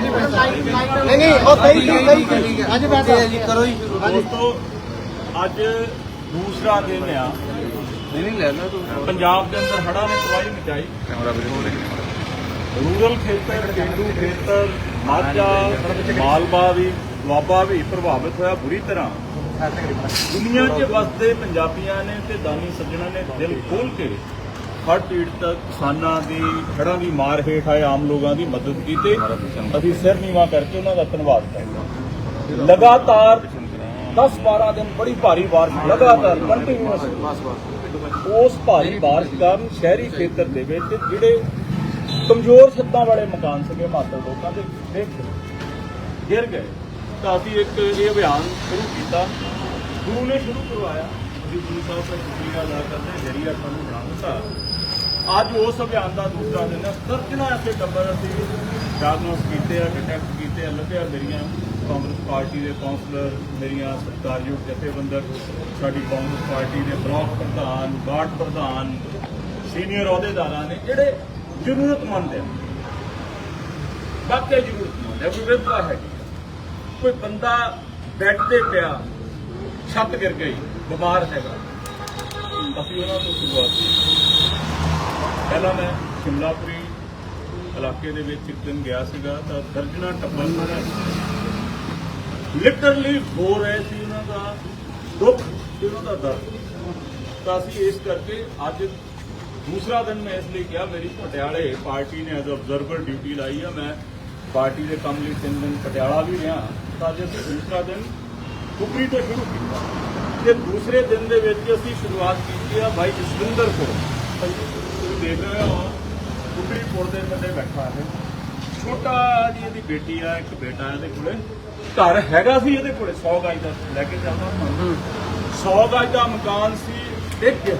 ਨਹੀਂ ਨਹੀਂ ਉਹ ਸਹੀ ਸਹੀ ਸਹੀ ਅੱਜ ਬੈਠ ਜੀ। ਕਰੋ ਜੀ। ਸ਼ੁਰੂ ਦੋਸਤੋ ਅੱਜ ਦੂਸਰਾ ਦਿਨ ਆ। ਨਹੀਂ ਨਹੀਂ ਲੈ ਲੈ ਤੂੰ। ਪੰਜਾਬ ਦੇ ਅੰਦਰ ਹੜ੍ਹਾਂ ਨੇ ਤਬਾਹੀ ਮਚਾਈ। ਰੂਰਲ ਖੇਤਰ ਪੇਂਡੂ ਖੇਤਰ ਮਾਝਾ ਮਾਲਵਾ ਵੀ ਦੁਆਬਾ ਵੀ ਪ੍ਰਭਾਵਿਤ ਹੋਇਆ ਬੁਰੀ ਤਰ੍ਹਾਂ। ਦੁਨੀਆ 'ਚ ਵਸਦੇ ਪੰਜਾਬੀਆਂ ਨੇ ਤੇ ਦਾਨੀ ਸੱਜਣਾ ਨੇ ਦਿਲ ਖੋਲ ਕੇ ਹੜ੍ਹ ਪੀੜਤ ਕਿਸਾਨਾਂ ਦੀ ਹੜ੍ਹਾਂ ਦੀ ਮਾਰ ਹੇਠ ਆਏ ਆਮ ਲੋਕਾਂ ਦੀ ਮਦਦ ਕੀਤੀ ਅਸੀਂ ਸਿਰ ਨੀਵਾ ਕਰਕੇ ਉਹਨਾਂ ਦਾ ਧੰਨਵਾਦ ਕਰਦੇ ਲਗਾਤਾਰ 10-12 ਦਿਨ ਬੜੀ ਭਾਰੀ ਬਾਰਿਸ਼, ਲਗਾਤਾਰ ਕੰਟੀਨਿਊਸ ਉਸ ਭਾਰੀ ਬਾਰਿਸ਼ ਕਾਰਨ ਸ਼ਹਿਰੀ ਖੇਤਰ ਦੇ ਵਿੱਚ ਜਿਹੜੇ ਕਮਜ਼ੋਰ ਛੱਤਾਂ ਵਾਲੇ ਮਕਾਨ ਸੀਗੇ ਮਾਤਰ ਲੋਕਾਂ ਦੇ ਡਿੱਗ ਗਿਰ ਗਏ। ਤਾਂ ਅਸੀਂ ਇੱਕ ਇਹ ਅਭਿਆਨ ਸ਼ੁਰੂ ਕੀਤਾ। ਗੁਰੂ ਨੇ ਸ਼ੁਰੂ ਕਰਵਾਇਆ। ਜੀ ਗੁਰੂ ਸਾਹਿਬ ਦਾ ਸ਼ੁਕਰੀਆ ਅਦਾ ਕਰਦੇ ਜਰੀਆ ਸਾਨੂੰ ਬਣਾ ਦਿੱਤਾ ਅੱਜ ਉਸ ਅਭਿਆਨ ਦਾ ਦੂਸਰਾ ਦਿਨ ਹੈ। ਦਰਜਨਾਂ ਐਸੇ ਟੱਬਰ ਅਸੀਂ ਡਾਇਗਨੋਸ ਕੀਤੇ ਆ ਡਿਟੈਕਟ ਕੀਤੇ ਆ, ਲੱਭਿਆ ਮੇਰੀਆਂ ਕਾਂਗਰਸ ਪਾਰਟੀ ਦੇ ਕਾਉਂਸਲਰ ਮੇਰੀਆਂ ਸਰਕਾਰਯੋਗ ਜਥੇਬੰਦਕ, ਸਾਡੀ ਕਾਂਗਰਸ ਪਾਰਟੀ ਦੇ ਬਲਾਕ ਪ੍ਰਧਾਨ, ਵਾਰਡ ਪ੍ਰਧਾਨ ਸੀਨੀਅਰ ਅਹੁਦੇਦਾਰਾਂ ਨੇ ਜਿਹੜੇ ਜ਼ਰੂਰਤਮੰਦ ਆ। ਵਾਕਈ ਜ਼ਰੂਰਤਮੰਦ ਹੈ ਕੋਈ ਵਿਧਵਾ ਹੈ ਕੋਈ ਬੰਦਾ ਬੈੱਡ ਤੇ ਪਿਆ, ਛੱਤ ਗਿਰ ਗਈ, ਬਿਮਾਰ ਹੈਗਾ। ਅਸੀਂ ਉਹਨਾਂ ਤੋਂ ਸ਼ੁਰੂਆਤ ਕੀਤੀ। ਪਹਿਲਾਂ ਮੈਂ ਸ਼ਿਮਲਾਪੁਰੀ ਇਲਾਕੇ ਦੇ ਵਿੱਚ ਇੱਕ ਦਿਨ ਗਿਆ ਸੀਗਾ, ਤਾਂ ਦਰਜਨਾ ਟੱਬਰ ਲਿਟਰਲੀ ਹੋ ਰਹੇ ਸੀ ਉਹਨਾਂ ਦਾ ਦੁੱਖ ਤੇ ਉਹਨਾਂ ਦਾ ਦਰਦ। ਤਾਂ ਅਸੀਂ ਇਸ ਕਰਕੇ ਅੱਜ ਦੂਸਰਾ ਦਿਨ ਮੈਂ ਇਸ ਲਈ ਕਿਹਾ, ਮੇਰੀ ਪਟਿਆਲੇ ਪਾਰਟੀ ਨੇ ਐਜ਼ ਅਬਜ਼ਰਵਰ ਡਿਊਟੀ ਲਾਈ ਆ। ਮੈਂ ਪਾਰਟੀ ਦੇ ਕੰਮ ਲਈ ਤਿੰਨ ਦਿਨ ਪਟਿਆਲਾ ਵੀ ਰਿਹਾ, ਤਾਂ ਅੱਜ ਅਸੀਂ ਦੂਸਰਾ ਦਿਨ ਕੁਕਰੀ ਤੋਂ ਸ਼ੁਰੂ ਕੀਤਾ। ਤੇ ਦੂਸਰੇ ਦਿਨ ਦੇ ਵਿੱਚ ਅਸੀਂ ਸ਼ੁਰੂਆਤ ਕੀਤੀ ਆ ਭਾਈ ਜਸਵਿੰਦਰ ਕੋਲ। ਤੁਸੀਂ ਦੇਖ ਰਹੇ ਹੋ ਕੁਕਰੀ ਪੁਰ ਦੇ ਥੱਲੇ ਬੈਠਾ ਹੈ ਛੋਟਾ ਜੀ ਇਹਦੀ ਬੇਟੀ ਆ ਇੱਕ ਬੇਟਾ ਇਹਦੇ ਕੋਲੇ। ਘਰ ਹੈਗਾ ਸੀ ਇਹਦੇ ਕੋਲੇ 100 ਗਜ ਦਾ ਲੈ ਕੇ ਚੱਲਦਾ 100 ਗਜ ਦਾ ਮਕਾਨ ਸੀ ਡਿੱਗ ਗਿਆ।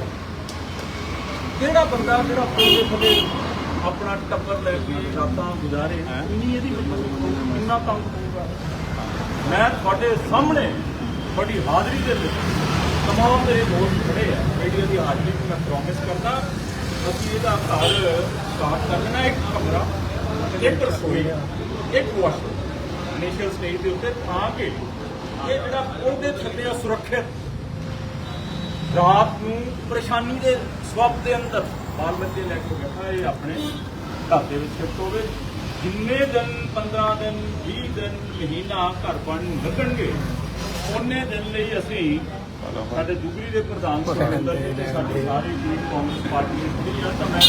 ਕਿਹੜਾ ਬੰਦਾ ਜਿਹੜਾ ਦੇ ਥੱਲੇ ਆਪਣਾ ਟੱਬਰ ਲੈ ਕੇ ਰਾਤਾਂ ਗੁਜ਼ਾਰੇ ਇੰਨੀ ਇਹਦੀ ਇੰਨਾ ਤੰਗ ਹੋਊਗਾ ਮੈਂ ਤੁਹਾਡੇ ਸਾਹਮਣੇ ਤੁਹਾਡੀ ਹਾਜ਼ਰੀ ਦੇ ਵਿੱਚ ਤਮਾਮ ਮੇਰੇ ਦੋਸਤ ਖੜੇ ਆ। ਮੀਡੀਆ ਦੀ ਹਾਜ਼ਰੀ ਵਿੱਚ ਮੈਂ ਪ੍ਰੋਮਿਸ ਕਰਦਾ ਅਸੀਂ ਇਹਦਾ ਘਰ ਸਟਾਰਟ ਕਰ ਦੇਣਾ ਇੱਕ ਕਮਰਾ, ਇੱਕ ਰਸੋਈ, ਇੱਕ ਵਾਸ਼ਰੂਮ ਇਨੀਸ਼ੀਅਲ ਸਟੇਜ ਦੇ ਉੱਤੇ ਤਾਂ ਕਿ ਇਹ ਜਿਹੜਾ ਪੁਲ ਥੱਲੇ ਆ ਸੁਰੱਖਿਅਤ, ਰਾਤ ਨੂੰ ਪਰੇਸ਼ਾਨੀ ਦੇ ਸਵਪ ਦੇ ਅੰਦਰ ਬਾਲ ਬੱਚੇ ਲੈ ਕੇ ਬੈਠਾ ਇਹ ਆਪਣੇ ਘਰ ਦੇ ਵਿੱਚ ਸ਼ਿਫਟ ਹੋਵੇ। ਜਿੰਨੇ ਦਿਨ 15 ਦਿਨ 20 ਦਿਨ, ਮਹੀਨਾ ਘਰ ਬਣ ਲੱਗਣਗੇ, ਉਹਨੇ ਦਿਨ ਲਈ ਅਸੀਂ ਸਾਡੇ ਦੁਗਰੀ ਦੇ ਪ੍ਰਧਾਨ ਸੁਰਿੰਦਰ ਜੀ ਤੇ ਸਾਡੇ ਸਾਰੇ ਟੀਮ ਕਾਂਗਰਸ ਪਾਰਟੀ ਦੇ ਖੜੀ ਆ ਤਾਂ ਮੈਂ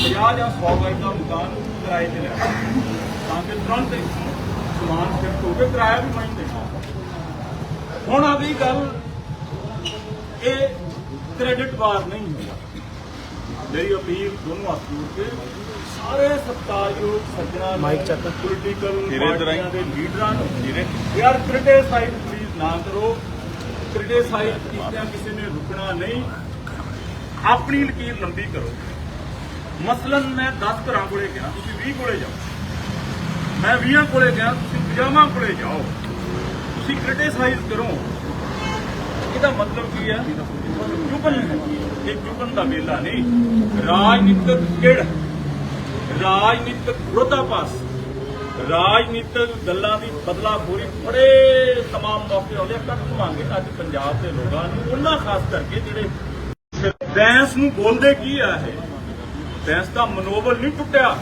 50 ਜਾਂ 100 ਗਜ ਦਾ ਮਕਾਨ ਕਿਰਾਏ ਤੇ ਲਿਆ ਤਾਂ ਕਿ ਤੁਰੰਤ ਇੱਥੋਂ ਸਮਾਨ ਸ਼ਿਫਟ ਹੋ ਕੇ ਕਿਰਾਇਆ ਵੀ ਮੈਂ ਹੀ ਦੇਣਾ। ਹੁਣ ਆ ਗਈ ਗੱਲ ਇਹ ਕ੍ਰੈਡਿਟ ਵਾਰ ਨਹੀਂ ਹੋਇਆ ਮੇਰੀ ਅਪੀਲ ਦੋਨੋਂ ਹੱਥ ਜੋੜ ਕੇ ਸਾਰੇ ਸਤਿਕਾਰਯੋਗ ਸੱਜਣਾ ਮਾਈਕ ਚੱਕ। ਪੋਲੀਟੀਕਲ ਪਾਰਟੀਆਂ ਦੇ ਲੀਡਰਾਂ ਨੂੰ ਯਾਰ ਕ੍ਰਿਟਿਸਾਈਜ਼ ਪਲੀਜ਼ ਨਾ ਕਰੋ। ਕ੍ਰਿਟਿਸਾਈਜ਼ ਕੀਤਿਆਂ ਕਿਸੇ ਨੇ ਰੁਕਣਾ ਨਹੀਂ। ਆਪਣੀ ਲਕੀਰ ਲੰਬੀ ਕਰੋ। ਮਸਲਨ ਮੈਂ 10 ਘਰਾਂ ਕੋਲੇ ਗਿਆ, ਤੁਸੀਂ 20 ਕੋਲੇ ਜਾਓ। ਮੈਂ 20 ਕੋਲੇ ਗਿਆ, ਤੁਸੀਂ 50 ਕੋਲੇ ਜਾਓ। ਤੁਸੀਂ ਕ੍ਰਿਟਿਸਾਈਜ਼ ਕਰੋ। ਇਹਦਾ ਮਤਲਬ ਕੀ ਹੈ? ਚੁਗਲ ਹੈ। ਇਹ ਚੁਗਲ ਦਾ ਮੇਲਾ ਨਹੀਂ। ਰਾਜਨੀਤਿਕ ਕਿੜ ਰਾਜਨੀਤਿਕ ਵਿਰੋਧਾਭਾਸ। ਰਾਜਨੀਤਿਕ ਗੱਲਾਂ ਦੀ ਬਦਲਾਖੋਰੀ ਬੜੇ तमाम ਮੌਕੇ ਆਉਂਦੇ ਆ ਕੱਟ ਲਵਾਂਗੇ ਅੱਜ ਪੰਜਾਬ ਦੇ ਲੋਕਾਂ ਨੂੰ ਉਹਨਾਂ ਖਾਸ ਕਰਕੇ ਜਿਹੜੇ ਬੈਂਸ ਨੂੰ ਬੋਲਦੇ ਕੀ ਆ ਇਹ ਬੈਂਸ ਦਾ ਮਨੋਬਲ ਨਹੀਂ ਟੁੱਟਿਆ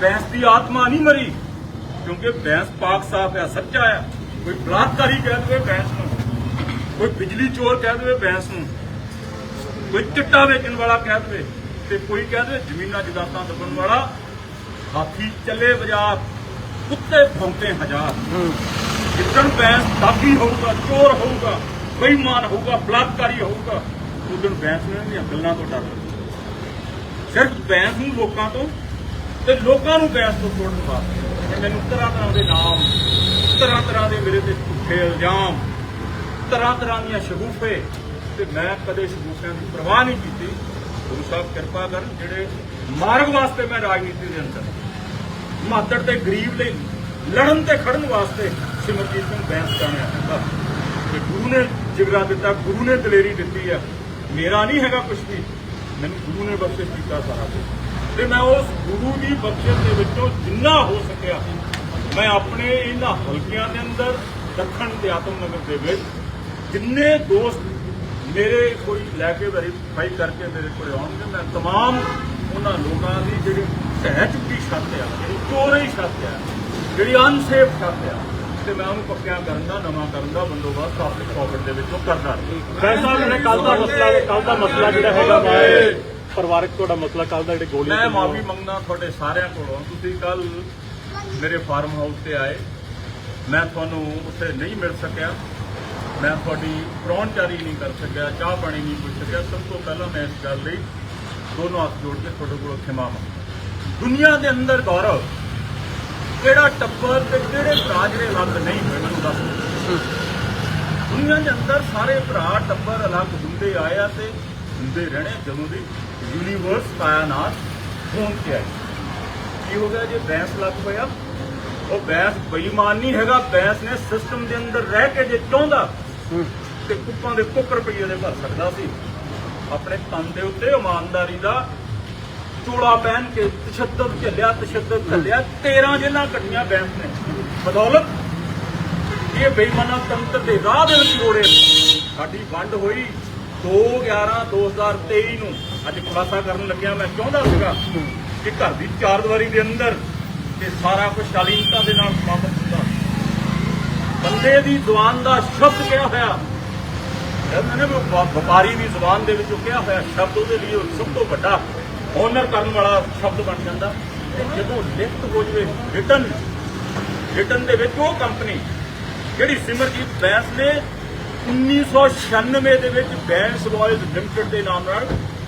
ਬੈਂਸ ਦੀ ਆਤਮਾ ਨਹੀਂ ਮਰੀ ਕਿਉਂਕਿ ਬੈਂਸ ਪਾਕ ਸਾਫ ਹੈ ਸੱਚਾ ਹੈ ਕੋਈ ਬਲਾਤਕਾਰੀ ਕਹਿ ਦੇਵੇ ਬੈਂਸ ਨੂੰ ਕੋਈ ਬਿਜਲੀ ਚੋਰ ਕਹਿ ਦੇਵੇ ਬੈਂਸ ਨੂੰ ਕੋਈ ਚਿੱਟਾ ਵੇਚਣ ਵਾਲਾ ਕਹਿ ਦੇਵੇ ਤੇ ਕੋਈ ਕਹਿ ਦੇਵੇ ਜ਼ਮੀਨਾਂ ਜਦਾਤਾਂ ਦੱਬਣ ਵਾਲਾ ਹਾਥੀ ਚੱਲੇ ਬਾਜ਼ਾਰ ਕੁੱਤੇ ਭੌਂਕੇ ਹਜ਼ਾਰ। ਜਿੱਦਣ ਬੈਂਸ ਦਾਗੀ ਹੋਊਗਾ ਚੋਰ ਹੋਊਗਾ ਬੇਈਮਾਨ ਹੋਊਗਾ ਬਲਾਤਕਾਰੀ ਹੋਊਗਾ ਉਦੋਂ ਬੈਂਸ ਨੂੰ ਇਹਦੀਆਂ ਗੱਲਾਂ ਤੋਂ ਡਰ ਸਿਰਫ ਬੈਂਸ ਨੂੰ ਲੋਕਾਂ ਤੋਂ ਤੇ ਲੋਕਾਂ ਨੂੰ ਬੈਂਸ ਤੋਂ ਛੋੜਨ ਵਾਸਤੇ। ਮੈਨੂੰ ਤਰ੍ਹਾਂ ਤਰ੍ਹਾਂ ਦੇ ਨਾਮ ਤਰ੍ਹਾਂ ਤਰ੍ਹਾਂ ਦੇ ਮੇਰੇ ਤੇ ਝੂਠੇ ਇਲਜ਼ਾਮ ਤਰ੍ਹਾਂ ਤਰ੍ਹਾਂ ਦੀਆਂ ਸ਼ਗੂਫੇ ਤੇ ਮੈਂ ਕਦੇ ਸ਼ਗੂਫਿਆਂ ਦੀ ਪਰਵਾਹ ਨਹੀਂ ਕੀਤੀ। ਗੁਰੂ ਸਾਹਿਬ, ਕਿਰਪਾ ਕਰਨ ਜਿਹੜੇ ਮਾਰਗ ਵਾਸਤੇ ਮੈਂ ਰਾਜਨੀਤੀ ਦੇ ਅੰਦਰ, ਮਾਤੜ ਤੇ ਗਰੀਬ ਲਈ ਲੜਨ ਤੇ ਖੜਨ ਵਾਸਤੇ ਸਿਮਰਜੀਤ ਸਿੰਘ ਬੈਂਸ ਜਾਣਿਆ ਜਾਂਦਾ ਤੇ ਗੁਰੂ ਨੇ ਜਿਗਰਾ ਦਿੱਤਾ, ਗੁਰੂ ਨੇ ਦਲੇਰੀ ਦਿੱਤੀ ਹੈ ਮੇਰਾ ਨਹੀਂ ਹੈਗਾ ਕੁਝ ਵੀ। ਮੈਨੂੰ ਗੁਰੂ ਨੇ ਬਖਸ਼ਿਸ਼ ਕੀਤਾ ਸਾਰਾ ਕੁਝ ਤੇ ਮੈਂ ਉਸ ਗੁਰੂ ਦੀ ਬਖਸ਼ਿਸ਼ ਦੇ ਵਿੱਚੋਂ ਜਿੰਨਾ ਹੋ ਸਕਿਆ, ਮੈਂ ਆਪਣੇ ਇਹਨਾਂ ਹਲਕਿਆਂ ਦੇ ਅੰਦਰ, ਦੱਖਣ ਤੇ ਆਤਮ ਨਗਰ ਦੇ ਵਿੱਚ ਜਿੰਨੇ ਦੋਸਤ ਮੇਰੇ ਕੋਈ ਲੈ ਕੇ ਵੈਰੀਫਾਈ ਕਰਕੇ ਮੇਰੇ ਕੋਲ ਆਉਣਗੇ ਮੈਂ ਤਮਾਮ ਉਹਨਾਂ ਲੋਕਾਂ ਦੀ ਜਿਹੜੀ ਢਹਿ ਚੁੱਕੀ ਛੱਤ ਆ ਜਿਹੜੀ ਚੋਰੀ ਛੱਤ ਆ ਜਿਹੜੀ ਅਨਸੇਫ ਛੱਤ ਆ ਤੇ ਮੈਂ ਉਹਨੂੰ ਪੱਕਿਆ ਕਰਨ ਦਾ ਨਵਾਂ ਕਰਨ ਦਾ ਬੰਦੋਬਸਤ ਆਪਣੇ ਪਾਕਟ ਦੇ ਵਿੱਚੋਂ ਕਰਦਾ ਸਾਹਿਬ ਜਿਹੜੇ ਕੱਲ ਦਾ ਮਸਲਾ ਕੱਲ ਦਾ ਮਸਲਾ ਜਿਹੜਾ ਹੈਗਾ ਵਾ ਪਰਿਵਾਰਕ ਤੁਹਾਡਾ ਮਸਲਾ ਕੱਲ ਦਾ ਜਿਹੜੇ ਗੋਲੀਆਂ ਮੈਂ ਮਾਫੀ ਮੰਗਦਾ ਤੁਹਾਡੇ ਸਾਰਿਆਂ ਕੋਲੋਂ। ਤੁਸੀਂ ਕੱਲ ਮੇਰੇ ਫਾਰਮ ਹਾਊਸ ਤੇ ਆਏ। ਮੈਂ ਤੁਹਾਨੂੰ ਉੱਥੇ ਨਹੀਂ ਮਿਲ ਸਕਿਆ। ਮੈਂ ਤੁਹਾਡੀ ਪ੍ਰਾਹੁਣਚਾਰੀ ਨਹੀਂ ਕਰ ਸਕਿਆ, ਚਾਹ ਪਾਣੀ ਨਹੀਂ ਪੁੱਛ ਸਕਿਆ। ਸਭ ਤੋਂ ਪਹਿਲਾਂ ਮੈਂ ਇਸ ਗੱਲ ਲਈ ਦੋਨੋਂ ਹੱਥ ਜੋੜ ਕੇ ਤੁਹਾਡੇ ਕੋਲੋਂ ਖਿਮਾ ਮੰਗਦਾ ਦੁਨੀਆ ਦੇ ਅੰਦਰ ਗੌਰਵ, ਕਿਹੜਾ ਟੱਬਰ ਤੇ ਕਿਹੜੇ ਭਰਾ ਜਿਹੜੇ ਅਲੱਗ ਨਹੀਂ ਹੋਏ, ਮੈਨੂੰ ਦੱਸ ਦੁਨੀਆ ਦੇ ਅੰਦਰ ਸਾਰੇ ਭਰਾ ਟੱਬਰ ਅਲੱਗ ਹੁੰਦੇ ਆਏ ਆ ਤੇ ਹੁੰਦੇ ਰਹਿਣੇ ਜਦੋਂ ਦੀ ਯੂਨੀਵਰਸ ਕਾਇਨਾਤ ਹੋਣ ਤੇ ਆਈ ਕੀ ਹੋ ਗਿਆ ਜੇ ਬੈਂਸ ਲੱਗ ਪਿਆ? ਉਹ ਬੈਂਸ ਬੇਈਮਾਨ ਨਹੀਂ ਹੈਗਾ ਬੈਂਸ ਨੇ ਸਿਸਟਮ ਦੇ ਅੰਦਰ ਰਹਿ ਕੇ ਜੇ ਚਾਹੁੰਦਾ ਤੇ ਕੁੱਪਾਂ ਦੇ ਕੁੱਕ ਰੁਪਈਏ ਦੇ ਭਰ ਸਕਦਾ ਸੀ। ਆਪਣੇ ਤਨ ਦੇ ਉੱਤੇ ਇਮਾਨਦਾਰੀ ਦਾ ਚੋਲਾ ਪਹਿਨ ਕੇ ਤਸ਼ੱਦਦ ਝੱਲਿਆ ਤਸ਼ੱਦਦ ਝੱਲਿਆ 13 ਜੇਲਾਂ ਕੱਟੀਆਂ ਬੈਂਸ ਨੇ। ਬਦੌਲਤ ਇਹ ਬੇਈਮਾਨਾ ਤੰਤਰ ਦੇ ਰਾਹ ਦੇ ਵਿੱਚ ਰੋੜੇ ਸਾਡੀ ਵੰਡ ਹੋਈ 2/11/2023 ਨੂੰ। ਅੱਜ ਖੁਲਾਸਾ ਕਰਨ ਲੱਗਿਆ ਮੈਂ ਚਾਹੁੰਦਾ ਸੀਗਾ ਕਿ ਘਰ ਦੀ ਚਾਰ ਦੀਵਾਰੀ ਦੇ ਅੰਦਰ ਇਹ ਸਾਰਾ ਕੁਝ ਸ਼ਾਲੀਨਤਾ ਦੇ ਨਾਲ ਸਮਾਪਤ ਹੁੰਦਾ। ਬੰਦੇ ਦੀ ਜ਼ੁਬਾਨ ਦਾ ਸ਼ਬਦ ਕਿਹਾ ਹੋਇਆ। ਕਹਿੰਦੇ ਨੇ ਵਪਾਰੀ ਦੀ ਜ਼ੁਬਾਨ ਦੇ ਵਿੱਚੋਂ ਕਿਹਾ ਹੋਇਆ ਸ਼ਬਦ ਉਹਦੇ ਲਈ ਸਭ ਤੋਂ ਵੱਡਾ ਓਨਰ ਕਰਨ ਵਾਲਾ ਸ਼ਬਦ ਬਣ ਜਾਂਦਾ। ਤੇ ਜਦੋਂ ਲਿਖਤ ਹੋ ਜਵੇ ਰਿਟਨ ਰਿਟਨ ਦੇ ਵਿੱਚ ਉਹ ਕੰਪਨੀ ਜਿਹੜੀ ਸਿਮਰਜੀਤ ਬੈਂਸ ਨੇ 1996 ਦੇ ਵਿੱਚ ਬੈਂਸ ਰਾਇਲ ਲਿਮਟਿਡ ਦੇ ਨਾਮ ਨਾਲ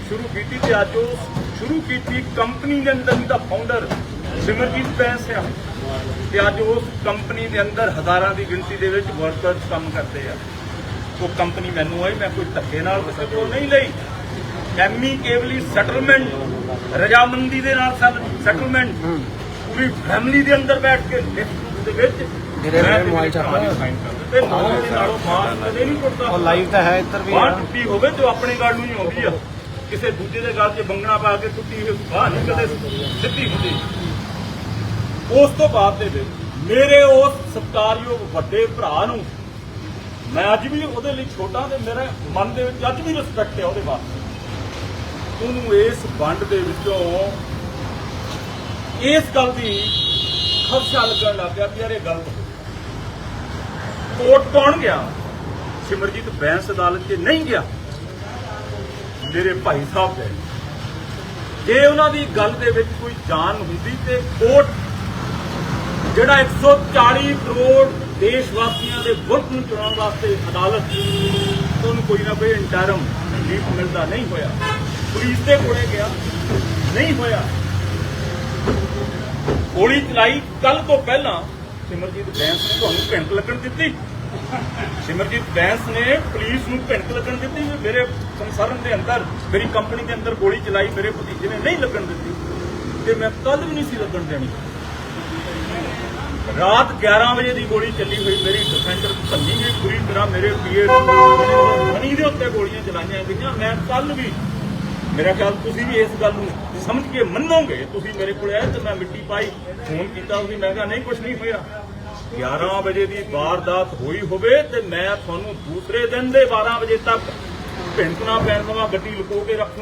ਸ਼ੁਰੂ ਕੀਤੀ ਤੇ ਅੱਜ ਉਹ ਸ਼ੁਰੂ ਕੀਤੀ ਕੰਪਨੀ ਦੇ ਅੰਦਰ ਦਾ ਫਾਊਂਡਰ ਸਿਮਰਜੀਤ ਬੈਂਸ ਆ। ਤੇ ਅੱਜ ਉਸ ਕੰਪਨੀ ਦੇ ਅੰਦਰ ਹਜ਼ਾਰਾਂ ਦੀ ਗਿਣਤੀ ਦੇ ਵਿੱਚ ਵਰਕਰਸ ਕੰਮ ਕਰਦੇ ਆ। ਉਹ ਕੰਪਨੀ ਮੈਨੂੰ ਆਈ ਮੈਂ ਕੋਈ ਧੱਕੇ ਨਾਲ ਕਿਸੇ ਕੋਲ ਨਹੀਂ ਲਈ। ਐਮੀ ਕੇਵਲੀ ਸੈਟਲਮੈਂਟ ਰਜਾਮੰਦੀ ਦੇ ਨਾਲ ਸੈਟਲਮੈਂਟ ਪੂਰੀ ਫੈਮਿਲੀ ਦੇ ਅੰਦਰ ਬੈਠ ਕੇ ਦੇ ਵਿੱਚ ਮੇਰੇ ਮੋਬਾਈਲ 'ਚ ਭਰਾ ਦੀ sign ਕਰ ਦਿੱਤੇ। ਤੇ ਨਾਲ ਦੇ ਨਾਲੋਂ ਮਾਰ ਕਦੇ ਨਹੀਂ ਟੁੱਟਦਾ। ਉਹ ਲਾਈਵ ਤਾਂ ਹੈ ਇੱਧਰ ਵੀ ਬਾਹ ਆ ਟੁੱਟੀ ਹੋਵੇ ਉਹ ਆਪਣੇ ਗੱਲ ਨੂੰ ਹੀ ਆਉਂਦੀ ਆ। ਕਿਸੇ ਦੂਜੇ ਦੇ ਗੱਲ 'ਚ ਬੰਗਣਾ ਪਾ ਕੇ ਟੁੱਟੀ ਹੋਈ ਬਾਹ ਨਹੀਂ ਕਦੇ ਸਿੱਧੀ ਹੁੰਦੀ। ਉਸ ਤੋਂ ਬਾਅਦ ਦੇ ਵਿੱਚ ਮੇਰੇ ਉਸ ਸਤਿਕਾਰਯੋਗ ਵੱਡੇ ਭਰਾ ਨੂੰ ਮੈਂ ਅੱਜ ਵੀ ਉਹਦੇ ਲਈ ਛੋਟਾ ਤੇ ਮੇਰੇ ਮਨ ਦੇ ਵਿੱਚ ਅੱਜ ਵੀ ਰਿਸਪੈਕਟ ਹੈ ਉਹਦੇ ਵਾਸਤੇ। ਉਹਨੂੰ ਇਸ ਵੰਡ ਦੇ ਵਿੱਚੋਂ ਇਸ ਗੱਲ ਦੀ ਖਦਸ਼ਾ ਲੱਗਣ ਲੱਗ ਗਿਆ ਕਿ ਯਾਰ ਇਹ ਗਲਤ ਹੋ ਕੋਰਟ ਕੌਣ ਗਿਆ? ਸਿਮਰਜੀਤ ਬੈਂਸ ਅਦਾਲਤ 'ਚ ਨਹੀਂ ਗਿਆ। ਮੇਰੇ ਭਾਈ ਸਾਹਿਬ ਗਏ। ਜੇ ਉਹਨਾਂ ਦੀ ਗੱਲ ਦੇ ਵਿੱਚ ਕੋਈ ਜਾਨ ਹੁੰਦੀ ਤੇ ਕੋਰਟ ਜਿਹੜਾ 140 ਕਰੋੜ ਦੇਸ਼ ਵਾਸੀਆਂ ਦੇ ਵੋਟ ਨੂੰ ਚੁਣਾਉਣ ਵਾਸਤੇ ਅਦਾਲਤ ਉਹਨੂੰ ਕੋਈ ਨਾ ਕੋਈ ਇੰਟਰਮ ਰਿਲੀਫ ਮਿਲਦਾ ਨਹੀਂ ਹੋਇਆ। ਪੁਲਿਸ ਦੇ ਕੋਲੇ ਗਿਆ, ਨਹੀਂ ਹੋਇਆ। ਗੋਲੀ ਚਲਾਈ, ਕੱਲ ਤੋਂ ਪਹਿਲਾਂ ਸਿਮਰਜੀਤ ਬੈਂਸ ਨੇ ਤੁਹਾਨੂੰ ਭਿੰਕ ਲੱਗਣ ਦਿੱਤੀ। ਸਿਮਰਜੀਤ ਬੈਂਸ ਨੇ ਪੁਲਿਸ ਨੂੰ ਭਿੰਕ ਲੱਗਣ ਦਿੱਤੀ ਵੀ ਮੇਰੇ ਸੰਸਰਨ ਦੇ ਅੰਦਰ, ਮੇਰੀ ਕੰਪਨੀ ਦੇ ਅੰਦਰ ਗੋਲੀ ਚਲਾਈ, ਮੇਰੇ ਭਤੀਜੇ ਨੇ ਨਹੀਂ ਲੱਗਣ ਦਿੱਤੀ। ਤੇ ਮੈਂ ਕੱਲ ਵੀ ਨਹੀਂ ਸੀ ਲੱਗਣ ਦੇਣੀ। ਰਾਤ 11 ਵਜੇ ਦੀ ਗੋਲੀ ਚੱਲੀ ਹੋਈ ਮੇਰੀ ਡਿਫੈਂਡਰ ਭੰਨੀ ਗਈ ਪੂਰੀ ਤਰ੍ਹਾਂ ਮੇਰੇ ਪੀਏ ਮਨੀ ਦੇ ਉੱਤੇ ਗੋਲੀਆਂ ਚਲਾਈਆਂ ਗਈਆਂ। ਮੈਂ ਕੱਲ ਵੀ ਮੇਰਾ ਖਿਆਲ ਤੁਸੀਂ ਵੀ ਇਸ ਗੱਲ ਨੂੰ ਸਮਝ ਕੇ ਮੰਨੋਗੇ। ਤੁਸੀਂ ਮੇਰੇ ਕੋਲ ਆਏ ਤੇ ਮੈਂ ਮਿੱਟੀ ਪਾਈ, ਫੋਨ ਕੀਤਾ, ਤੁਸੀਂ ਮੈਂ ਕਿਹਾ, ਨਹੀਂ ਕੁਝ ਨਹੀਂ ਹੋਇਆ। 11 ਵਜੇ ਦੀ ਵਾਰਦਾਤ ਹੋਈ ਹੋਵੇ ਤੇ ਮੈਂ ਤੁਹਾਨੂੰ ਦੂਸਰੇ ਦਿਨ ਦੇ 12 ਵਜੇ ਤੱਕ ਭਿੰਕਣਾ ਪੈਣ ਲਵਾਂ ਗੱਡੀ ਲੁਕੋ ਕੇ ਰੱਖ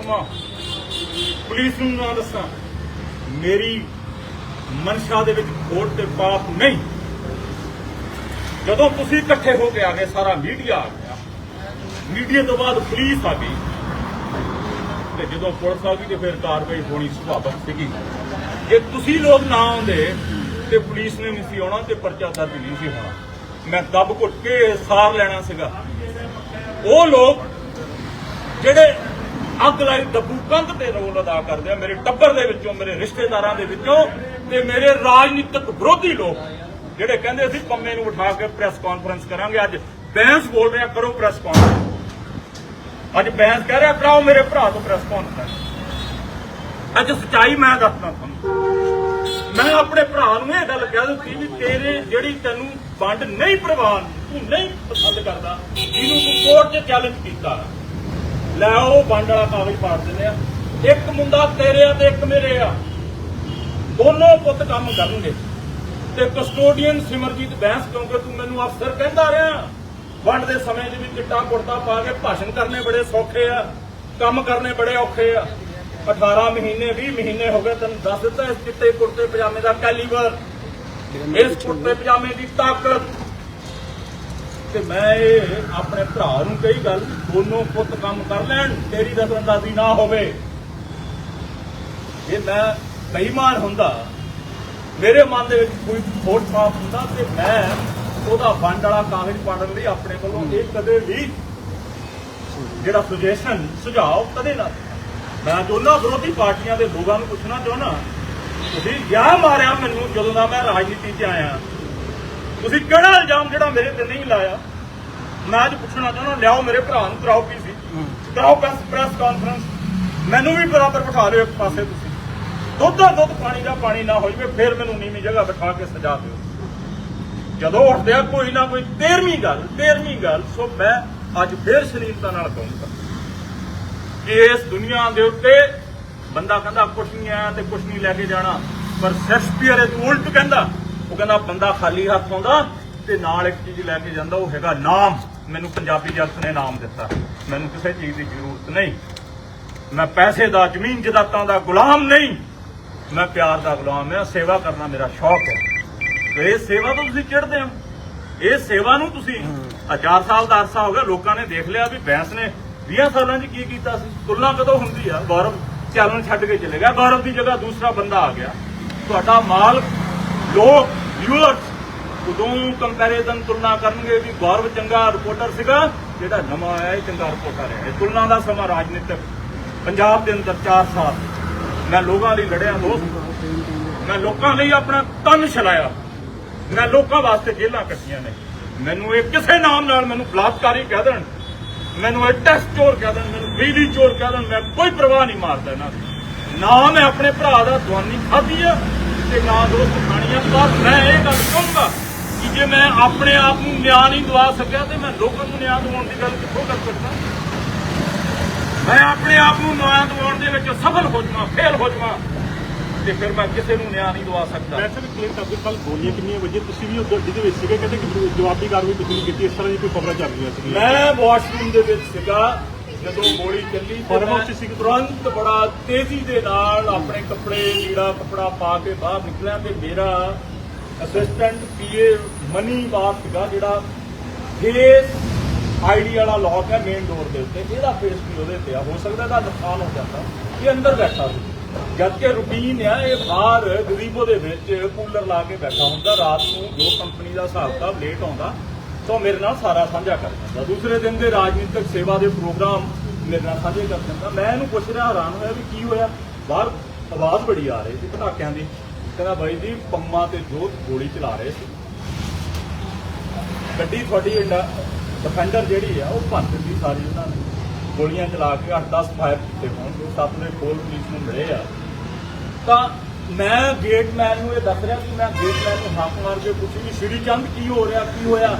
ਪੁਲਿਸ ਨੂੰ ਨਾ ਦੱਸਾਂ, ਮੇਰੀ ਮਨਸ਼ਾ ਦੇ ਵਿੱਚ ਖੋਟ ਤੇ ਪਾਪ ਨਹੀਂ। ਜਦੋਂ ਤੁਸੀਂ ਇਕੱਠੇ ਹੋ ਕੇ ਆ ਗਏ, ਸਾਰਾ ਮੀਡੀਆ ਆ ਗਿਆ। ਮੀਡੀਆ ਤੋਂ ਬਾਅਦ ਪੁਲਿਸ ਆ ਗਈ। ਤੇ ਜਦੋਂ ਪੁਲਿਸ ਆ ਗਈ ਤੇ ਫਿਰ ਕਾਰਵਾਈ ਹੋਣੀ ਸੁਭਾਵਕ ਸੀਗੀ। ਜੇ ਤੁਸੀਂ ਲੋਕ ਨਾ ਆਉਂਦੇ, ਤੇ ਪੁਲਿਸ ਨੇ ਨਹੀਂ ਸੀ ਆਉਣਾ ਤੇ ਪਰਚਾ ਦਰਜ ਨਹੀਂ ਸੀ ਹੋਣਾ। ਮੈਂ ਦੱਬ ਘੁੱਟ ਕੇ ਸਾਰ ਲੈਣਾ ਸੀਗਾ। ਉਹ ਲੋਕ ਜਿਹੜੇ ਅੱਗ ਲਾਈ ਦੱਬੂ ਕੰਧ ਤੇ ਰੋਲ ਅਦਾ ਕਰਦੇ ਆ। ਮੇਰੇ ਟੱਬਰ ਦੇ ਵਿੱਚੋਂ, ਮੇਰੇ ਰਿਸ਼ਤੇਦਾਰਾਂ ਦੇ ਵਿੱਚੋਂ ਤੇ ਮੇਰੇ ਰਾਜਨੀਤਿਕ ਵਿਰੋਧੀ ਲੋਕ ਜਿਹੜੇ ਕਹਿੰਦੇ ਅਸੀਂ ਪੰਮੇ ਨੂੰ ਉਠਾ ਕੇ ਪ੍ਰੈਸ ਕਾਨਫਰੰਸ ਕਰਾਂਗੇ। ਅੱਜ ਬੈਂਸ ਬੋਲ ਰਿਹਾ, ਕਰੋ ਪ੍ਰੈਸ ਕਾਨਫਰੰਸ। ਅੱਜ ਬੈਂਸ ਕਹਿ ਰਿਹਾ, ਕਰਾਓ ਮੇਰੇ ਭਰਾ ਤੋਂ ਪ੍ਰੈਸ ਕਾਨਫਰੰਸ। ਅੱਜ ਸਚਾਈ ਮੈਂ ਦੱਸਦਾ ਤੁਹਾਨੂੰ। ਮੈਂ ਆਪਣੇ ਭਰਾ ਨੂੰ ਇਹ ਗੱਲ ਕਹਿ ਦਿੱਤੀ ਵੀ ਤੇਰੇ ਜਿਹੜੀ ਤੈਨੂੰ ਵੰਡ ਨਹੀਂ, ਪ੍ਰਵਾਨ ਤੂੰ ਨਹੀਂ ਪਸੰਦ ਕਰਦਾ, ਜਿਹਨੂੰ ਕੋਰਟ 'ਚ ਚੈਲੰਜ ਕੀਤਾ। ਲੈ ਉਹ ਵੰਡ ਵਾਲਾ ਕਾਗਜ਼ ਪਾੜ ਦਿੰਦੇ ਆ। ਇੱਕ ਮੁੰਡਾ ਤੇਰੇ ਆ ਤੇ ਇੱਕ ਮੇਰੇ ਆ। ਦੋਨੋਂ ਪੁੱਤ ਕੰਮ ਕਰਨਗੇ। ਤੇ ਕਸਟੋਡੀਅਨ ਸਿਮਰਜੀਤ ਬੈਂਸ ਕਿਉਂਕਿ ਤੂੰ ਮੈਨੂੰ ਅਫਸਰ ਕਹਿੰਦਾ ਰਿਹਾ। ਵੰਡ ਦੇ ਸਮੇਂ ਦੇ ਵਿੱਚ ਚਿੱਟਾ ਕੁੜਤਾ ਪਾ ਕੇ ਭਾਸ਼ਣ ਕਰਨੇ ਬੜੇ ਸੌਖੇ ਆ। ਕੰਮ ਕਰਨੇ ਬੜੇ ਔਖੇ ਆ। 18 ਮਹੀਨੇ 20 ਮਹੀਨੇ ਹੋ ਗਏ, ਤੈਨੂੰ ਦੱਸ ਦਿੱਤਾ ਇਸ ਚਿੱਟੇ ਕੁੜਤੇ ਪਜਾਮੇ ਦਾ ਕੈਲੀਬਰ ਇਸ ਕੁੜਤੇ ਪਜਾਮੇ ਦੀ ਤਾਕਤ ਤੇ ਮੈਂ ਇਹ ਆਪਣੇ ਭਰਾ ਨੂੰ ਕਹੀ ਗੱਲ ਦੋਨੋਂ ਪੁੱਤ ਕੰਮ ਕਰ ਲੈਣ, ਤੇਰੀ ਦਖਲਅੰਦਾਜ਼ੀ ਨਾ ਹੋਵੇ। ਇਹ ਮੈਂ ਬੇਈਮਾਨ ਹੁੰਦਾ, ਮੇਰੇ ਮਨ ਦੇ ਵਿੱਚ ਕੋਈ ਥੋਟ ਥਾਪ ਹੁੰਦਾ ਤੇ ਮੈਂ ਉਹਦਾ ਫੰਡ ਵਾਲਾ ਕਾਗਜ਼ ਪੜਨ ਲਈ ਆਪਣੇ ਵੱਲੋਂ ਇਹ ਕਦੇ ਵੀ ਜਿਹੜਾ ਸੁਜੈਸ਼ਨ ਸੁਝਾਅ ਕਦੇ ਨਾ ਮੈਂ ਦੋਨਾਂ ਵਿਰੋਧੀ ਪਾਰਟੀਆਂ ਦੇ ਲੋਕਾਂ ਨੂੰ ਪੁੱਛਣਾ ਚਾਹੁੰਦਾ, ਤੁਸੀਂ ਕਿਆ ਮਾਰਿਆ ਮੈਨੂੰ ਜਦੋਂ ਦਾ ਮੈਂ ਰਾਜਨੀਤੀ 'ਚ ਆਇਆ। ਤੁਸੀਂ ਕਿਹੜਾ ਇਲਜ਼ਾਮ ਜਿਹੜਾ ਮੇਰੇ ਤੇ ਨਹੀਂ ਲਾਇਆ? ਮੈਂ ਅੱਜ ਪੁੱਛਣਾ ਚਾਹੁੰਦਾ ਲਿਆਓ ਮੇਰੇ ਭਰਾ ਨੂੰ ਕਰਾਓ ਪੀਸੀ ਕਰਾਓ ਪ੍ਰੈਸ ਕਾਨਫਰੰਸ ਮੈਨੂੰ ਵੀ ਬਰਾਬਰ ਬਿਠਾ ਲਿਓ ਇੱਕ ਪਾਸੇ ਤੁਸੀਂ। ਦੁੱਧ ਦਾ ਦੁੱਧ ਪਾਣੀ ਦਾ ਪਾਣੀ ਨਾ ਹੋ ਜਵੇ ਫਿਰ ਮੈਨੂੰ ਨੀਵੀਂ ਜਗ੍ਹਾ ਬਿਠਾ ਕੇ ਸਜਾ ਦਿਓ। ਜਦੋਂ ਉੱਠਦੇ ਆ ਕੋਈ ਨਾ ਕੋਈ 13ਵੀਂ ਗੱਲ 13ਵੀਂ ਗੱਲ ਸੋ ਮੈਂ ਅੱਜ ਫਿਰ ਸ਼ਰੀਫਤਾ ਨਾਲ ਕਹੂੰਗਾ। ਕਿ ਇਸ ਦੁਨੀਆ ਦੇ ਉੱਤੇ ਬੰਦਾ ਕਹਿੰਦਾ ਕੁਛ ਨਹੀਂ ਆਇਆ ਤੇ ਕੁਛ ਨਹੀਂ ਲੈ ਕੇ ਜਾਣਾ ਪਰ ਸ਼ੇਕਸਪੀਅਰ ਇਹ ਉਲਟ ਕਹਿੰਦਾ। ਉਹ ਕਹਿੰਦਾ ਬੰਦਾ ਖਾਲੀ ਹੱਥ ਆਉਂਦਾ ਤੇ ਨਾਲ ਇੱਕ ਚੀਜ਼ ਲੈ ਕੇ ਜਾਂਦਾ ਉਹ ਹੈਗਾ ਨਾਮ। ਮੈਨੂੰ ਪੰਜਾਬੀ ਜਗਤ ਨੇ ਨਾਮ ਦਿੱਤਾ। ਮੈਨੂੰ ਕਿਸੇ ਚੀਜ਼ ਦੀ ਜ਼ਰੂਰਤ ਨਹੀਂ। ਮੈਂ ਪੈਸੇ ਦਾ ਜ਼ਮੀਨ ਜਾਇਦਾਦਾਂ ਦਾ ਗੁਲਾਮ ਨਹੀਂ। ਮੈਂ ਪਿਆਰ ਦਾ ਗੁਲਾਮ ਹਾਂ ਸੇਵਾ ਕਰਨਾ ਮੇਰਾ ਸ਼ੌਕ ਹੈ। ਤੇ ਇਹ ਸੇਵਾ ਤੋਂ ਤੁਸੀਂ ਚਿੜਦੇ ਹੋ। ਇਹ ਸੇਵਾ ਨੂੰ ਤੁਸੀਂ ਆਹ ਚਾਰ ਸਾਲ ਦਾ ਅਰਸਾ ਹੋ ਗਿਆ ਲੋਕਾਂ ਨੇ ਦੇਖ ਲਿਆ ਵੀ ਬੈਂਸ ਨੇ 20 ਸਾਲਾਂ 'ਚ ਕੀ ਕੀਤਾ ਸੀ। ਤੁਲਨਾ ਕਦੋਂ ਹੁੰਦੀ ਆ? ਗੌਰਵ ਚਾਲਨ ਛੱਡ ਕੇ ਚਲੇ ਗਿਆ। ਗੌਰਵ ਦੀ ਜਗ੍ਹਾ ਦੂਸਰਾ ਬੰਦਾ ਆ ਗਿਆ। ਤੁਹਾਡਾ ਮਾਲ ਲੋਕ ਵਿਊਅਰਸ ਉਦੋਂ ਕੰਪੈਰੀਜ਼ਨ ਤੁਲਨਾ ਕਰਨਗੇ ਵੀ ਗੌਰਵ ਚੰਗਾ ਰਿਪੋਰਟਰ ਸੀਗਾ, ਜਿਹੜਾ ਨਵਾਂ ਆਇਆ ਇਹ ਚੰਗਾ ਰਿਪੋਰਟਰ ਹੈ। ਤੁਲਨਾ ਦਾ ਸਮਾਂ ਰਾਜਨੀਤਿਕ, ਪੰਜਾਬ ਦੇ ਅੰਦਰ 4 ਸਾਲ। ਮੈਂ ਲੋਕਾਂ ਲਈ ਲੜਿਆ, ਦੋਸਤ। ਮੈਂ ਲੋਕਾਂ ਲਈ ਆਪਣਾ ਤਨ ਛਲਾਇਆ। ਮੈਂ ਲੋਕਾਂ ਵਾਸਤੇ ਜੇਲਾਂ ਕੱਟੀਆਂ ਨੇ। ਮੈਨੂੰ ਇਹ ਕਿਸੇ ਨਾਮ ਨਾਲ ਮੈਨੂੰ ਬਲਾਤਕਾਰੀ ਕਹਿ ਦੇਣ। ਮੈਨੂੰ ਇਹ ਟੈਸਟ ਚੋਰ ਕਹਿ ਦੇਣ, ਮੈਨੂੰ ਬਿਜਲੀ ਚੋਰ ਕਹਿ ਦੇਣ। ਮੈਂ ਕੋਈ ਪਰਵਾਹ ਨਹੀਂ ਮਾਰਦਾ ਇਹਨਾਂ ਦੀ। ਨਾ ਮੈਂ ਆਪਣੇ ਭਰਾ ਦਾ ਦਵਾਨੀ ਖਾਧੀ ਆ ਤੇ ਨਾ ਦੋਸਤ ਖਾਣੀ ਆ ਪਰ ਮੈਂ ਇਹ ਗੱਲ ਕਹੂੰਗਾ ਕਿ ਜੇ ਮੈਂ ਆਪਣੇ ਆਪ ਨੂੰ ਨਿਆਂ ਨਹੀਂ ਦਵਾ ਸਕਿਆ ਤੇ ਮੈਂ ਲੋਕਾਂ ਨੂੰ ਨਿਆਂ ਦਿਵਾਉਣ ਦੀ ਗੱਲ ਕਿੱਥੋਂ ਕਰ ਸਕਦਾ? ਮੈਂ ਆਪਣੇ ਆਪ ਨੂੰ ਨਿਆਂ ਦਿਵਾਉਣ ਦੇ ਵਿੱਚ ਸਫਲ ਹੋ ਜਾਵਾਂ ਫੇਲ ਹੋ ਜਾਵਾਂ ਤੇ ਫਿਰ ਮੈਂ ਕਿਸੇ ਨੂੰ ਨਿਆਂ ਨਹੀਂ ਦਵਾ ਸਕਦਾ। ਵੈਸੇ ਵੀ ਕਲੀਅਰ ਕਰਦੇ ਕੱਲ ਗੋਲੀਆਂ ਕਿੰਨੀਆਂ ਵਜੇ ਤੁਸੀਂ ਵੀ ਉਹ ਗੱਡੀ ਦੇ ਵਿੱਚ ਸੀਗੇ ਕਹਿੰਦੇ ਕਿ ਜਵਾਬੀ ਕਾਰਵਾਈ ਤੁਸੀਂ ਕੀਤੀ ਇਸ ਤਰ੍ਹਾਂ ਦੀ ਕੋਈ ਖਬਰਾਂ ਚੱਲ ਰਹੀਆਂ ਸੀ ਮੈਂ ਵਾਸ਼ਰੂਮ ਦੇ ਵਿੱਚ ਸੀਗਾ ਜਦੋਂ ਗੋਲੀ ਚੱਲੀ ਤੇ ਫਾਰਮ ਹਾਊਸ ਮੈਂ 'ਚ ਸੀ ਕਿ ਤੁਰੰਤ ਬੜਾ ਤੇਜ਼ੀ ਦੇ ਨਾਲ ਆਪਣੇ ਕੱਪੜੇ ਲੀੜਾ ਕੱਪੜਾ ਪਾ ਕੇ ਬਾਹਰ ਨਿਕਲਿਆ ਤੇ ਮੇਰਾ ਅਸਿਸਟੈਂਟ ਪੀਏ ਮਨੀ ਬਾਰ ਸੀਗਾ ਜਿਹੜਾ ਫੇਸ ਆਈਡੀ ਵਾਲਾ ਲੋਕ ਹੈ ਮੇਨ ਡੋਰ ਦੇ ਉੱਤੇ। ਇਹਦਾ ਫੇਸ ਵੀ ਉਹਦੇ ਤੇ ਆ। ਹੋ ਸਕਦਾ ਇਹਦਾ ਨੁਕਸਾਨ ਹੋ ਜਾਂਦਾ। ਇਹ ਅੰਦਰ ਬੈਠਾ ਸੀ। ਜਦ ਕਿ ਰੂਟੀਨ ਆ ਇਹ ਬਾਹਰ ਗਰੀਬੋ ਦੇ ਵਿੱਚ ਕੂਲਰ ਲਾ ਕੇ ਬੈਠਾ ਹੁੰਦਾ। ਰਾਤ ਨੂੰ ਜੋ ਕੰਪਨੀ ਦਾ ਹਿਸਾਬ ਕਿਤਾਬ ਲੇਟ ਆਉਂਦਾ ਤਾਂ ਮੇਰੇ ਨਾਲ ਸਾਰਾ ਸਾਂਝਾ ਕਰ ਦਿੰਦਾ। ਦੂਸਰੇ ਦਿਨ ਦੇ ਰਾਜਨੀਤਿਕ ਸੇਵਾ ਦੇ ਪ੍ਰੋਗਰਾਮ ਮੇਰੇ ਨਾਲ ਸਾਂਝੇ ਕਰ ਦਿੰਦਾ। ਮੈਂ ਇਹਨੂੰ ਪੁੱਛ ਰਿਹਾ, ਹੈਰਾਨ ਹੋਇਆ ਵੀ ਕੀ ਹੋਇਆ? ਬਾਹਰ ਆਵਾਜ਼ ਬੜੀ ਆ ਰਹੀ ਸੀ ਪਟਾਕਿਆਂ ਦੀ। ਕਹਿੰਦਾ, ਬਾਈ ਜੀ, ਪੰਮਾ ਤੇ ਜੋਤ ਗੋਲੀ ਚਲਾ ਰਹੇ ਸੀ। ਗੱਡੀ ਤੁਹਾਡੀ ਡਿਫੈਂਡਰ ਜਿਹੜੀ ਆ, ਉਹ ਭੰਨ ਦਿੱਤੀ ਸਾਰੀ ਉਹਨਾਂ ਨੇ। ਗੋਲੀਆਂ ਚਲਾ ਕੇ 8-10 ਫਾਇਰ ਕੀਤੇ ਹੋਣ, ਜੋ ਸੱਤ ਦੇ ਕੋਲ ਪੁਲਿਸ ਨੂੰ ਮਿਲੇ ਆ। ਤਾਂ ਮੈਂ ਗੇਟਮੈਨ ਨੂੰ ਇਹ ਦੱਸ ਰਿਹਾ ਕਿ ਮੈਂ ਗੇਟਮੈਨ ਨੂੰ ਹੱਥ ਮਾਰ ਕੇ ਪੁੱਛੀ ਵੀ, ਸ਼੍ਰੀ ਚੰਦ, ਕੀ ਹੋ ਰਿਹਾ? ਕੀ ਹੋਇਆ?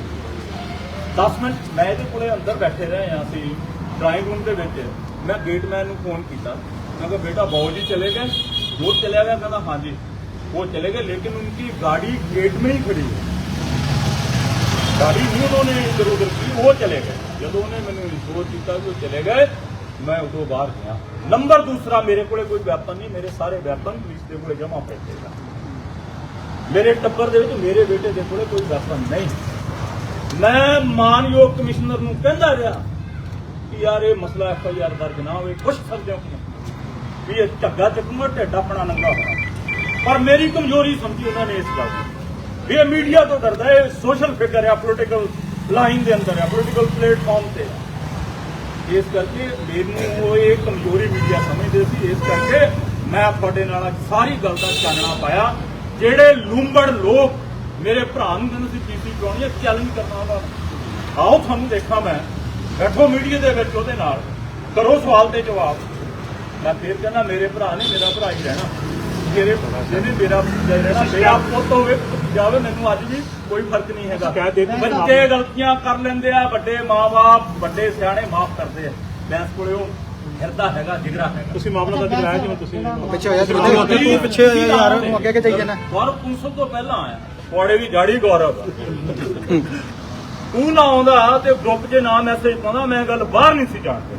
10 ਮਿੰਟ ਮੈਂ ਇਹਦੇ ਕੋਲੇ ਅੰਦਰ ਬੈਠੇ ਰਹੇ ਆ ਅਸੀਂ ਡਰਾਈਵਿੰਗ ਰੂਮ ਦੇ ਵਿੱਚ ਮੈਂ ਗੇਟਮੈਨ ਨੂੰ ਫੋਨ ਕੀਤਾ ਮੈਂ ਕਿਹਾ ਬੇਟਾ ਬਾਊ ਜੀ ਚਲੇ ਗਏ ਦੋ ਚਲਿਆ ਗਿਆ ਕਹਿੰਦਾ ਹਾਂਜੀ वो चले गए लेकिन उनकी गाड़ी गेट में ही खड़ी है गाड़ी नहीं उन्होंने इधर उधर की वो चले गए जब उन्हें मैंने इंश्योर किया कि वो चले गए मैं उदो बाहर गया नंबर दूसरा मेरे को कोई ਵੈਪਨ ਨਹੀਂ ਮੇਰੇ ਸਾਰੇ ਵੈਪਨ ਪੁਲਿਸ ਦੇ ਕੋਲੇ ਜਮਾ ਪਏ ਸੀਗਾ ਮੇਰੇ ਟੱਬਰ ਦੇ ਵਿੱਚ ਮੇਰੇ ਬੇਟੇ ਦੇ ਕੋਲੇ ਕੋਈ ਵੈਪਨ ਨਹੀਂ ਮੈਂ ਮਾਨਯੋਗ ਕਮਿਸ਼ਨਰ ਨੂੰ ਕਹਿੰਦਾ ਰਿਹਾ ਕਿ ਯਾਰ ਇਹ ਮਸਲਾ ਐਫ ਆਈ ਆਰ ਦਰਜ ਨਾ ਹੋਵੇ ਕੁਛ ਸਕਦੇ ਹੋ ਵੀ ਇਹ ਝੱਗਾ ਚੱਕੂਗਾ, ਢਿੱਡ ਆਪਣਾ ਨੰਗਾ ਹੋਣਾ। ਪਰ ਮੇਰੀ ਕਮਜ਼ੋਰੀ ਸਮਝੀ ਉਹਨਾਂ ਨੇ ਇਸ ਗੱਲ ਵੀ ਇਹ ਮੀਡੀਆ ਤੋਂ ਡਰਦਾ ਹੈ ਸੋਸ਼ਲ ਫਿਗਰ ਹੈ ਪੋਲੀਟੀਕਲ ਲਾਈਨ ਦੇ ਅੰਦਰ ਹੈ ਪੋਲੀਟੀਕਲ ਪਲੇਟਫਾਰਮ ਤੇ ਹੈ। ਇਸ ਕਰਕੇ ਮੈਨੂੰ ਉਹ ਇਹ ਕਮਜ਼ੋਰੀ ਮੀਡੀਆ ਸਮਝਦੇ ਸੀ। ਇਸ ਕਰਕੇ ਮੈਂ ਤੁਹਾਡੇ ਨਾਲ ਸਾਰੀ ਗੱਲ ਦਾ ਚਾਨਣਾ ਪਾਇਆ। ਜਿਹੜੇ ਲੂੰਬੜ ਲੋਕ ਮੇਰੇ ਭਰਾ ਨੂੰ ਕਹਿੰਦੇ ਸੀ ਕਰਾਉਣੀ ਹੈ ਚੈਲੰਜ ਕਰਨਾ ਉਹਨਾਂ ਨੂੰ। ਆਓ ਤੁਹਾਨੂੰ ਦੇਖਾਂ ਮੈਂ ਬੈਠੋ ਮੀਡੀਆ ਦੇ ਵਿੱਚ ਉਹਦੇ ਨਾਲ ਕਰੋ ਸਵਾਲ ਤੇ ਜਵਾਬ। ਮੈਂ ਫੇਰ ਕਹਿੰਦਾ ਮੇਰੇ ਭਰਾ ਨੇ ਮੇਰਾ ਭਰਾ ਹੀ ਰਹਿਣਾ। ਮੇਰੇ ਜਿਹਨੇ ਮੇਰਾ ਰਹਿਣਾ ਮੇਰਾ ਪੁੱਤ ਹੋਵੇ ਜਾਵੇ ਮੈਨੂੰ ਅੱਜ ਵੀ ਕੋਈ ਫ਼ਰਕ ਨਹੀਂ ਹੈਗਾ। ਬੱਚੇ ਗਲਤੀਆਂ ਕਰ ਲੈਂਦੇ ਆ ਵੱਡੇ ਮਾਪੇ ਵੱਡੇ ਸਿਆਣੇ ਮਾਫ ਕਰਦੇ ਆ। ਬੈਂਸ ਕੋਲੇ ਉਹ ਫਿਰਦਾ ਹੈਗਾ ਜਿਗਰਾ ਹੈਗਾ। ਤੁਸੀਂ ਮਾਮਲਾ ਦਰਜ ਕਰਾਇਆ ਜਿਵੇਂ ਤੁਸੀਂ? ਪਿੱਛੇ ਹੋ ਜਾ ਤੂੰ ਤੂੰ ਪਿੱਛੇ ਹੋ ਜਾ ਯਾਰ ਅੱਗੇ ਕੇ ਜਾਈ ਜਾਣਾ। ਗੌਰਵ ਪੁੰਸਲ ਤੋਂ ਪਹਿਲਾਂ ਆਇਆ। ਕੋੜੇ ਦੀ ਗਾੜੀ ਗੌਰਵ। ਤੂੰ ਨਾ ਆਉਂਦਾ ਤੇ ਗਰੁੱਪ 'ਚ ਨਾ ਮੈਸੇਜ ਪਾਉਂਦਾ ਮੈਂ ਗੱਲ ਬਾਹਰ ਨਹੀਂ ਸੀ ਜਾਣਦਾ।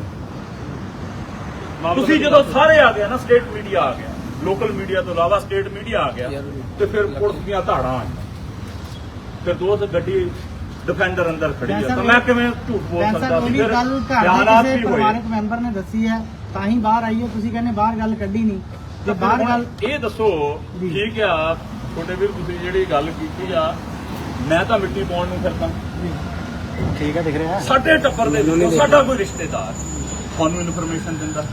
ਤੁਸੀਂ ਜਦੋਂ ਸਾਰੇ ਆ ਗਏ ਨਾ ਸਟੇਟ ਮੀਡੀਆ ਆ ਗਿਆ। ਲੋਕਲ ਮੀਡੀਆ ਤੋਂ ਇਲਾਵਾ ਸਟੇਟ ਮੀਡੀਆ ਆ ਗਿਆ। ਤੇ ਫਿਰ ਪੁਲਿਸ ਦੀਆਂ ਧਾੜਾਂ ਆ ਫਿਰ ਦੋਸਤ ਗੱਡੀ ਡਿਫੈਂਡਰ ਅੰਦਰ ਖੜੀ ਆ। ਤਾਂ ਮੈਂ ਕਿਵੇਂ ਝੂਠ ਬੋਲ ਸਕਦਾ ਸੀ? ਫਿਰ ਦੇ ਵੀ ਹੋਏ। ਪਰਿਵਾਰਕ ਮੈਂਬਰ ਨੇ ਦੱਸੀ ਹੈ। ਤਾਂ ਹੀ ਬਾਹਰ ਆਈ ਹੈ। ਤੁਸੀਂ ਕਹਿੰਦੇ ਬਾਹਰ ਗੱਲ ਕੱਢੀ ਨਹੀਂ। ਜੇ ਤਾਂ ਬਾਹਰ ਗੱਲ ਇਹ ਦੱਸੋ। ਠੀਕ ਆ ਛੋਟੇ ਵੀਰ ਤੁਸੀਂ ਜਿਹੜੀ ਗੱਲ ਕੀਤੀ ਆ ਮੈਂ ਤਾਂ ਮਿੱਟੀ ਪਾਉਣ ਨੂੰ ਫਿਰਦਾ। ਠੀਕ ਹੈ ਦਿਖ ਰਿਹਾ। ਸਾਡੇ ਟੱਬਰ ਦੇ ਵਿੱਚੋਂ ਸਾਡਾ ਕੋਈ ਰਿਸ਼ਤੇਦਾਰ ਤੁਹਾਨੂੰ ਇਨਫੋਰਮੇਸ਼ਨ ਦਿੰਦਾ।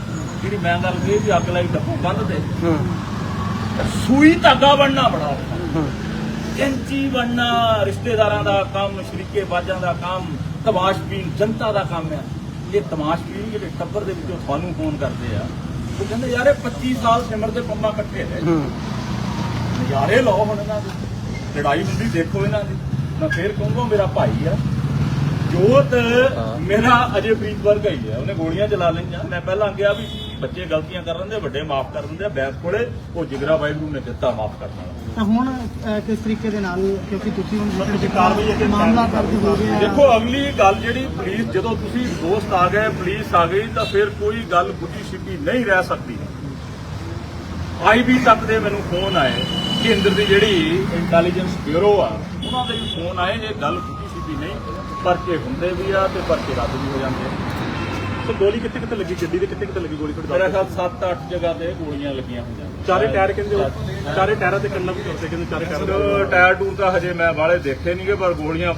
ਜਿਹੜੀ ਮੈਂ ਗੱਲ ਕਹੀ ਵੀ ਅੱਗ ਲਾਈ ਟੱਪੂ ਬੰਦ ਦੇ ਸੂਈ ਧਾਗਾ ਬਣਨਾ ਬੜਾ ਕੈਂਚੀ ਬਣਨਾ ਰਿਸ਼ਤੇਦਾਰਾਂ ਦਾ ਕੰਮ ਸ਼ਰੀਕੇ ਬਾਜਾਂ ਦਾ ਕੰਮ ਤਮਾਸ਼ਬੀਨ ਜਨਤਾ ਦਾ ਕੰਮ ਹੈ ਇਹ ਤਮਾਸ਼ਬੀਨ ਜਿਹੜੇ ਟੱਬਰ ਦੇ ਵਿੱਚੋਂ ਤੁਹਾਨੂੰ ਫੋਨ ਕਰਦੇ ਆ। ਉਹ ਕਹਿੰਦੇ ਯਾਰ ਇਹ 25 ਸਾਲ ਸਿਮਰ ਦੇ ਪੰਮਾ ਇਕੱਠੇ ਰਹੇ ਨਜ਼ਾਰੇ ਲਾਓ ਹੁਣ ਇਹਨਾਂ ਦੀ। ਲੜਾਈ ਹੁੰਦੀ ਦੇਖੋ ਇਹਨਾਂ ਦੀ। ਮੈਂ ਫੇਰ ਕਹੂੰਗਾ ਮੇਰਾ ਭਾਈ ਆ। ਜੋਤ ਮੇਰਾ ਅਜੇ ਪ੍ਰੀਤ ਵਰਗਾ ਹੀ ਹੈ ਉਹਨੇ ਗੋਲੀਆਂ ਚਲਾ ਲਈਆਂ। ਮੈਂ ਪਹਿਲਾਂ ਕਿਹਾ ਵੀ ਬੱਚੇ ਗਲਤੀਆਂ ਕਰ ਲੈਂਦੇ ਵੱਡੇ ਮਾਫ ਕਰ ਦਿੰਦੇ ਆ। ਬੈਂਸ ਕੋਲੇ ਉਹ ਜਿਗਰਾ ਵਾਹਿਗੁਰੂ ਨੇ ਦਿੱਤਾ ਮਾਫ ਕਰਨ ਤਾਂ ਹੁਣ ਕਿਸ ਤਰੀਕੇ ਦੇ ਨਾਲ ਕਿਉਂਕਿ ਤੁਸੀਂ ਹੁਣ ਕਾਰਵਾਈ ਅੱਗੇ ਮਾਮਲਾ ਦਰਜ ਹੋ ਗਿਆ। ਦੇਖੋ ਅਗਲੀ ਗੱਲ ਜਿਹੜੀ ਪੁਲਿਸ ਜਦੋਂ ਤੁਸੀਂ ਦੋਸਤ ਆ ਗਏ ਪੁਲਿਸ ਆ ਗਈ ਤਾਂ ਫਿਰ ਕੋਈ ਗੱਲ ਗੁੱਡੀ ਛਿਪੀ ਨਹੀਂ ਰਹਿ ਸਕਦੀ। ਆਈਬੀ ਤੱਕ ਦੇ ਮੈਨੂੰ ਫੋਨ ਆਏ। ਕੇਂਦਰ ਦੀ ਜਿਹੜੀ ਇੰਟੈਲੀਜੈਂਸ ਬਿਊਰੋ ਆ ਉਹਨਾਂ ਦੇ ਵੀ ਫੋਨ ਆਏ ਇਹ ਗੱਲ ਗੁੱਡੀ ਛਿਪੀ ਨਹੀਂ ਪਰਚੇ ਹੁੰਦੇ ਵੀ ਆ ਤੇ ਪਰਚੇ ਰੱਦ ਵੀ ਹੋ ਜਾਂਦੇ ਆ। ਸੋ ਗੋਲੀ ਕਿੱਥੇ ਕਿੱਥੇ ਲੱਗੀ? ਗੱਡੀ ਦੇ ਕਿੱਥੇ ਕਿੱਥੇ ਲੱਗੀ ਗੋਲੀ? ਮੇਰਾ ਤੁਹਾਡੇ ਖਿਆਲ 7-8 ਜਗ੍ਹਾ ਤੇ ਗੋਲੀਆਂ ਲੱਗੀਆਂ ਹੋਈਆਂ। ਚਾਰੇ ਟਾਇਰ ਕਹਿੰਦੇ ਉਹ ਚਾਰੇ ਟਾਇਰਾਂ। ਤੇ ਕੰਨਾ ਵੀ ਕਰਦੇ ਕਹਿੰਦੇ ਚਾਰੇ ਟਾਇਰਾਂ ਟਾਇਰ ਟਾਇਰ ਟੂਰ ਤਾਂ ਹਜੇ ਮੈਂ ਵਾਲੇ ਦੇਖੇ ਨਹੀਂਗੇ ਪਰ ਗੋਲੀਆਂ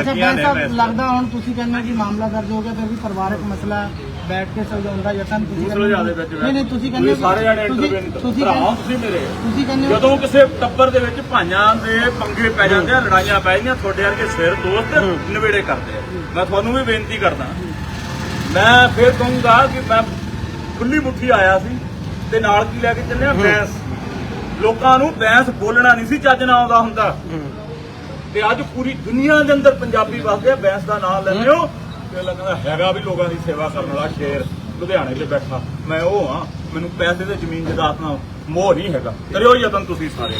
ਅੱਛਾ ਮੈਂ ਲੱਗਦਾ ਹੁਣ ਤੁਸੀਂ ਕਹਿੰਦੇ ਕਿ ਮਾਮਲਾ ਦਰਜ ਹੋ ਗਿਆ ਫਿਰ ਵੀ ਪਰਿਵਾਰਕ ਮਸਲਾ ਬੈਠ ਕੇ ਸੁਲਝਾਉਣ ਦਾ ਯਤਨ ਤੁਸੀਂ ਜਿਆਦੇ ਵਿੱਚ ਨਹੀਂ ਨਹੀਂ ਤੁਸੀਂ ਕਹਿੰਦੇ ਸਾਰੇ ਜਾਣੇ ਇੰਟਰਵਿਊ ਤੁਸੀਂ ਭਰਾ ਕਹਿੰਦੇ- ਤੁਸੀਂ ਮੇਰੇ। ਤੁਸੀਂ ਕਹਿੰਦੇ ਜਦੋਂ ਕਿਸੇ ਟੱਬਰ ਦੇ ਵਿੱਚ ਭਾਈਆਂ ਦੇ ਪੰਗੇ ਪੈ ਜਾਂਦੇ ਆ ਲੜਾਈਆਂ ਪੈ ਜਾਂਦੀਆਂ ਤੁਹਾਡੇ ਵਰਗੇ ਸਿਰ ਦੋਸਤ ਨਵੇੜੇ ਕਰਦੇ ਆ। ਮੈਂ ਤੁਹਾਨੂੰ ਵੀ ਬੇਨਤੀ ਕਰਦਾ। ਮੈਂ ਫਿਰ ਕਹੂੰਗਾ ਕਿ ਮੈਂ ਖੁੱਲੀ ਮੁੱਠੀ ਆਇਆ ਸੀ ਤੇ ਨਾਲ ਕੀ ਲੈ ਕੇ ਚੱਲਿਆ? ਬੈਂਸ ਲੋਕਾਂ ਨੂੰ ਬੈਂਸ ਬੋਲਣਾ ਨਹੀਂ ਸੀ ਚੱਜ ਨਾ ਆਉਂਦਾ ਹੁੰਦਾ। ਤੇ ਅੱਜ ਪੂਰੀ ਦੁਨੀਆ ਦੇ ਅੰਦਰ ਪੰਜਾਬੀ ਵਸਦੇ ਆ ਬੈਂਸ ਦਾ ਨਾਮ ਲੈਂਦੇ ਹੋ। ਤੇ ਲੱਗਦਾ ਹੈਗਾ ਵੀ ਲੋਕਾਂ ਦੀ ਸੇਵਾ ਕਰਨ ਵਾਲਾ ਸ਼ੇਰ ਲੁਧਿਆਣੇ 'ਚ ਬੈਠਾ। ਮੈਂ ਉਹ ਹਾਂ, ਮੈਨੂੰ ਪੈਸੇ ਤੇ ਜ਼ਮੀਨ ਜਾਇਦਾਦ ਨਾਲ ਮੋਹ ਨਹੀਂ ਹੈਗਾ। ਕਰਿਓ ਯਤਨ ਤੁਸੀਂ ਸਾਰੇ।